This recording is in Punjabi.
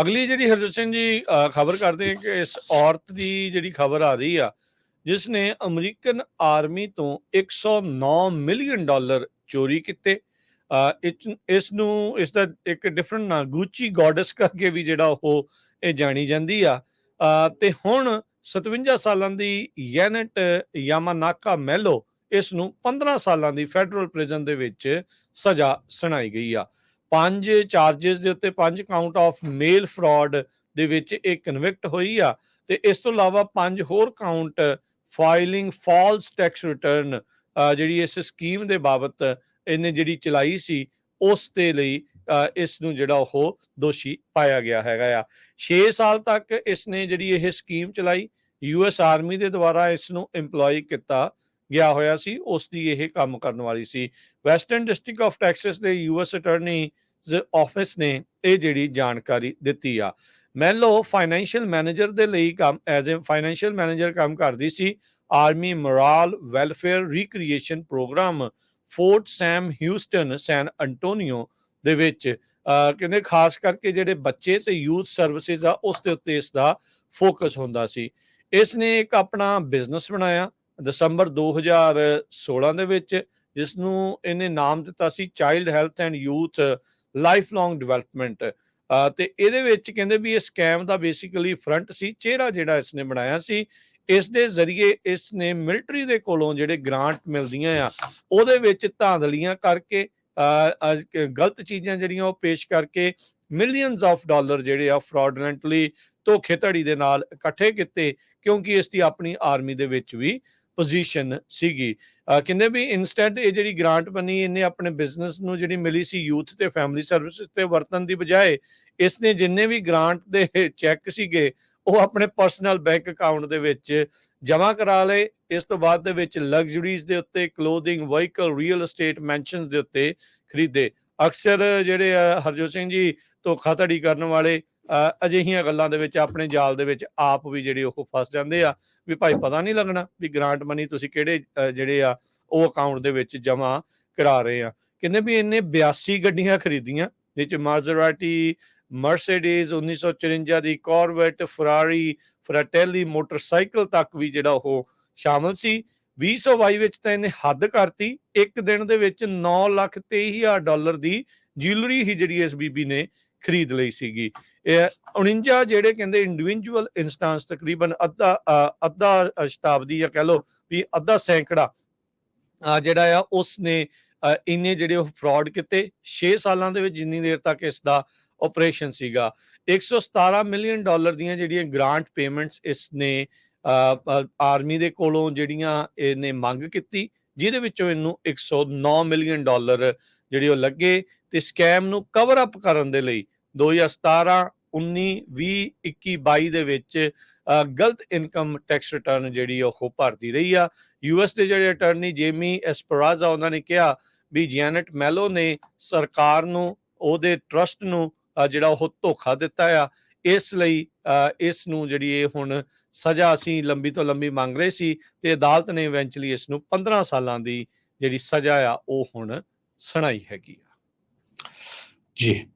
ਅਗਲੀ ਜਿਹੜੀ ਹਰਜੋਤ ਸਿੰਘ ਜੀ ਖਬਰ ਕਰਦੇ ਹਾਂ ਕਿ ਇਸ ਔਰਤ ਦੀ ਜਿਹੜੀ ਖਬਰ ਆ ਰਹੀ ਆ ਜਿਸ ਨੇ ਅਮਰੀਕਨ ਆਰਮੀ ਤੋਂ 109 ਮਿਲੀਅਨ ਡਾਲਰ ਚੋਰੀ ਕੀਤੇ। ਅ, ਇਸ- ਨੂੰ ਇਸ ਦਾ ਇੱਕ ਡਿਫਰੈਂਟ ਨਾਂ ਗੂਚੀ ਗੋਡਸ ਕਰਕੇ ਵੀ ਜਿਹੜਾ ਉਹ ਇਹ ਜਾਣੀ ਜਾਂਦੀ ਆ। ਅ, ਤੇ ਹੁਣ 57 ਸਾਲਾਂ ਦੀ ਯੈਨਟ ਯਾਮਾਨਾਕਾ ਮੈਲੋ ਇਸ ਨੂੰ 15 ਸਾਲਾਂ ਦੀ ਫੈਡਰਲ ਪ੍ਰਿਜ਼ਨ ਦੇ ਵਿੱਚ ਸਜ਼ਾ ਸੁਣਾਈ ਗਈ ਆ। ਪੰਜ ਚਾਰजेस ਦੇ ਉੱਤੇ ਪੰਜ ਕਾਊਂਟ ਆਫ ਮੇਲ ਫਰਾਡ ਦੇ ਵਿੱਚ ਇਹ ਕਨਵਿਕਟ ਹੋਈ ਆ ਤੇ ਇਸ ਤੋਂ ਇਲਾਵਾ ਪੰਜ ਹੋਰ count filing false tax return ਜਿਹੜੀ ਇਸ ਸਕੀਮ ਦੇ ਬਾਬਤ ਇਹਨੇ ਜਿਹੜੀ ਚਲਾਈ ਸੀ, ਉਸ ਦੇ ਲਈ ਇਸ ਨੂੰ ਜਿਹੜਾ ਉਹ ਦੋਸ਼ੀ ਪਾਇਆ ਗਿਆ ਹੈਗਾ ਆ। 6 ਸਾਲ ਤੱਕ ਇਸ ਨੇ ਜਿਹੜੀ ਇਹ ਸਕੀਮ ਚਲਾਈ ਯੂਐਸ ਆਰਮੀ ਦੇ ਦੁਆਰਾ ਇਸ ਨੂੰ EMPLOY ਕੀਤਾ ਗਿਆ ਹੋਇਆ ਸੀ, ਉਸ ਦੀ ਇਹ ਕੰਮ ਕਰਨ ਵਾਲੀ ਸੀ। ਵੈਸਟਰਨ ਡਿਸਟ੍ਰਿਕਟ ਆਫ ਟੈਕਸਸ ਦੇ ਯੂਐਸ ਅਟਾਰਨੀ ਆਫਿਸ ਨੇ ਇਹ ਜਿਹੜੀ ਜਾਣਕਾਰੀ ਦਿੱਤੀ ਆ। ਮੈਲੋ ਫਾਈਨੈਂਸ਼ੀਅਲ ਮੈਨੇਜਰ ਦੇ ਲਈ ਕੰਮ ਐਜ਼ ਅ ਫਾਈਨੈਂਸ਼ੀਅਲ ਮੈਨੇਜਰ ਕੰਮ ਕਰਦੀ ਸੀ। Army morale welfare recreation programme Fort Sam Houston San Antonio ਦੇ ਵਿੱਚ ਕਹਿੰਦੇ ਖਾਸ ਕਰਕੇ ਜਿਹੜੇ ਬੱਚੇ ਤੇ ਯੂਥ ਸਰਵਿਸਿਜ਼ ਆ, ਉਸ ਦੇ ਉੱਤੇ ਇਸ ਦਾ ਫੋਕਸ ਹੁੰਦਾ ਸੀ। ਇਸ ਨੇ ਇੱਕ ਆਪਣਾ ਬਿਜ਼ਨਸ ਬਣਾਇਆ ਦਸੰਬਰ 2016 ਦੇ ਵਿੱਚ ਜਿਸ ਨੂੰ ਇਹਨੇ ਨਾਮ ਦਿੱਤਾ ਸੀ child health and youth life long development ਤੇ ਇਹਦੇ ਵਿੱਚ ਕਹਿੰਦੇ ਵੀ ਇਹ ਸਕੈਮ ਦਾ ਬੇਸਿਕਲੀ ਫਰੰਟ ਸੀ, ਚਿਹਰਾ ਜਿਹੜਾ ਇਸਨੇ ਬਣਾਇਆ ਸੀ ਇਸ ਦੇ ਜ਼ਰੀਏ ਇਸ ਨੇ ਮਿਲਟਰੀ ਦੇ ਕੋਲੋਂ ਜਿਹੜੇ ਗ੍ਰਾਂਟ ਮਿਲਦੀਆਂ ਆ, ਉਹਦੇ ਵਿੱਚ ਧਾਂਦਲੀਆਂ ਕਰਕੇ ਗਲਤ ਚੀਜ਼ਾਂ ਜਿਹੜੀਆਂ ਉਹ ਪੇਸ਼ ਕਰਕੇ ਮਿਲੀਅਨਸ ਆਫ ਡਾਲਰ ਜਿਹੜੇ ਆ ਫਰਾਡੂਲੈਂਟਲੀ ਧੋਖੇਧੜੀ ਦੇ ਨਾਲ ਇਕੱਠੇ ਕੀਤੇ, ਕਿਉਂਕਿ ਇਸ ਦੀ ਆਪਣੀ ਆਰਮੀ ਦੇ ਵਿੱਚ ਵੀ ਪੋਜੀਸ਼ਨ ਸੀਗੀ। ਕਹਿੰਦੇ ਵੀ ਇਨਸਟੈਂਟ ਇਹ ਜਿਹੜੀ ਗ੍ਰਾਂਟ ਬਣੀ, ਇਹਨੇ ਆਪਣੇ ਬਿਜ਼ਨਸ ਨੂੰ ਜਿਹੜੀ ਮਿਲੀ ਸੀ ਯੂਥ ਤੇ ਫੈਮਿਲੀ ਸਰਵਿਸ ਤੇ ਵਰਤਣ ਦੀ ਬਜਾਏ ਇਸ ਨੇ ਜਿੰਨੇ ਵੀ ਗ੍ਰਾਂਟ ਦੇ ਚੈੱਕ ਸੀਗੇ, ਉਹ ਆਪਣੇ ਪਰਸਨਲ ਬੈਂਕ ਅਕਾਊਂਟ ਦੇ ਵਿੱਚ ਜਮ੍ਹਾਂ ਕਰਾ ਲਏ। ਇਸ ਤੋਂ ਬਾਅਦ ਦੇ ਵਿੱਚ ਲਗਜ਼ਰੀਜ਼ ਦੇ ਉੱਤੇ clothing vehicle real estate mansions ਦੇ ਉੱਤੇ ਖਰੀਦੇ। ਅਕਸਰ ਜਿਹੜੇ ਆ ਹਰਜੋਤ ਸਿੰਘ ਜੀ, ਧੋਖਾਧੜੀ ਕਰਨ ਵਾਲੇ ਅਜਿਹੀਆਂ ਗੱਲਾਂ ਦੇ ਵਿੱਚ, ਆਪਣੇ ਜਾਲ ਦੇ ਵਿੱਚ ਆਪ ਵੀ ਜਿਹੜੇ ਉਹ ਫਸ ਜਾਂਦੇ ਆ। ਵੀ ਭਾਈ ਪਤਾ ਨਹੀਂ ਲੱਗਣਾ ਵੀ ਗ੍ਰਾਂਟ ਮਨੀ ਤੁਸੀਂ ਕਿਹੜੇ ਜਿਹੜੇ ਆ, ਉਹ ਅਕਾਊਂਟ ਦੇ ਵਿੱਚ ਜਮ੍ਹਾਂ ਕਰਾ ਰਹੇ ਆ। ਕਹਿੰਦੇ ਵੀ ਇਹਨੇ 82 ਗੱਡੀਆਂ ਖਰੀਦੀਆਂ, ਜਿਹ ਮਾਜ਼ਰਾਟੀ ਮਰਸੀਡੀਜ਼ 1954 ਦੀ ਕੋਰਵੈਟ ਫਰਾਰੀ ਫਰਾਟੈਲੀ ਮੋਟਰਸਾਈਕਲ ਤੱਕ ਵੀ ਜਿਹੜਾ ਉਹ ਸ਼ਾਮਲ ਸੀ। 2022 ਵਿੱਚ ਤਾਂ ਇਹਨੇ ਹੱਦ ਕਰਤੀ। ਇੱਕ ਦਿਨ ਦੇ ਵਿੱਚ 9 ਲੱਖ 23 ਹਜ਼ਾਰ ਡਾਲਰ ਦੀ ਜਿਊਲਰੀ ਹੀ ਜਿਹੜੀ ਇਸ ਬੀਬੀ ਨੇ ਖਰੀਦ ਲਈ ਸੀਗੀ। ਇਹ 49 ਜਿਹੜੇ ਕਹਿੰਦੇ ਇੰਡੀਵਿਜੂਅਲ ਇਨਸਟੈਂਸ ਤਕਰੀਬਨ ਅੱਧਾ ਅੱਧਾ ਸ਼ਤਾਬਦੀ ਜਾਂ ਕਹ ਲਓ ਵੀ ਅੱਧਾ ਸੈਂਕੜਾ ਜਿਹੜਾ ਆ ਉਸ ਨੇ ਇੰਨੇ ਜਿਹੜੇ ਉਹ ਫਰਾਡ ਕੀਤੇ 6 ਸਾਲਾਂ ਦੇ ਵਿੱਚ ਜਿੰਨੀ ਦੇਰ ਤੱਕ ਇਸ ਦਾ ਆਪਰੇਸ਼ਨ ਸੀਗਾ। 117 ਮਿਲੀਅਨ ਡਾਲਰ ਦੀਆਂ ਜਿਹੜੀਆਂ ਗ੍ਰਾਂਟ ਪੇਮੈਂਟਸ ਇਸ ਨੇ ਆਰਮੀ ਦੇ ਕੋਲੋਂ ਜਿਹੜੀਆਂ ਇਹਨੇ ਮੰਗ ਕੀਤੀ, ਜਿਹਦੇ ਵਿੱਚੋਂ ਇਹਨੂੰ 109 ਮਿਲੀਅਨ ਡਾਲਰ ਜਿਹੜੀ ਉਹ ਲੱਗੇ ਤੇ ਸਕੈਮ ਨੂੰ ਕਵਰ ਅਪ ਕਰਨ ਦੇ ਲਈ 2017 19 20 21 22 ਦੇ ਵਿੱਚ ਗਲਤ ਇਨਕਮ ਟੈਕਸ ਰਿਟਰਨ ਜਿਹੜੀ ਉਹ ਭਰਦੀ ਰਹੀ ਆ। ਯੂਐਸ ਦੇ ਜਿਹੜੇ ਅਟਾਰਨੀ ਜੇਮੀ ਐਸਪਰਾਜ਼ਾ ਉਹਨਾਂ ਨੇ ਕਿਹਾ ਵੀ ਜੈਨਟ ਮੈਲੋ ਨੇ ਸਰਕਾਰ ਨੂੰ, ਉਹਦੇ ਟਰਸਟ ਨੂੰ ਜਿਹੜਾ ਉਹ ਧੋਖਾ ਦਿੱਤਾ ਆ। ਇਸ ਲਈ ਇਸ ਨੂੰ ਜਿਹੜੀ ਇਹ ਹੁਣ ਸਜ਼ਾ ਅਸੀਂ ਲੰਬੀ ਤੋਂ ਲੰਬੀ ਮੰਗ ਰਹੇ ਸੀ ਤੇ ਅਦਾਲਤ ਨੇ ਇਵੈਂਚੁਅਲੀ ਇਸ ਨੂੰ 15 ਸਾਲਾਂ ਦੀ ਜਿਹੜੀ ਸਜ਼ਾ ਆ, ਉਹ ਹੁਣ ਸੁਣਾਈ ਹੈਗੀ ਆ। ਜੀ।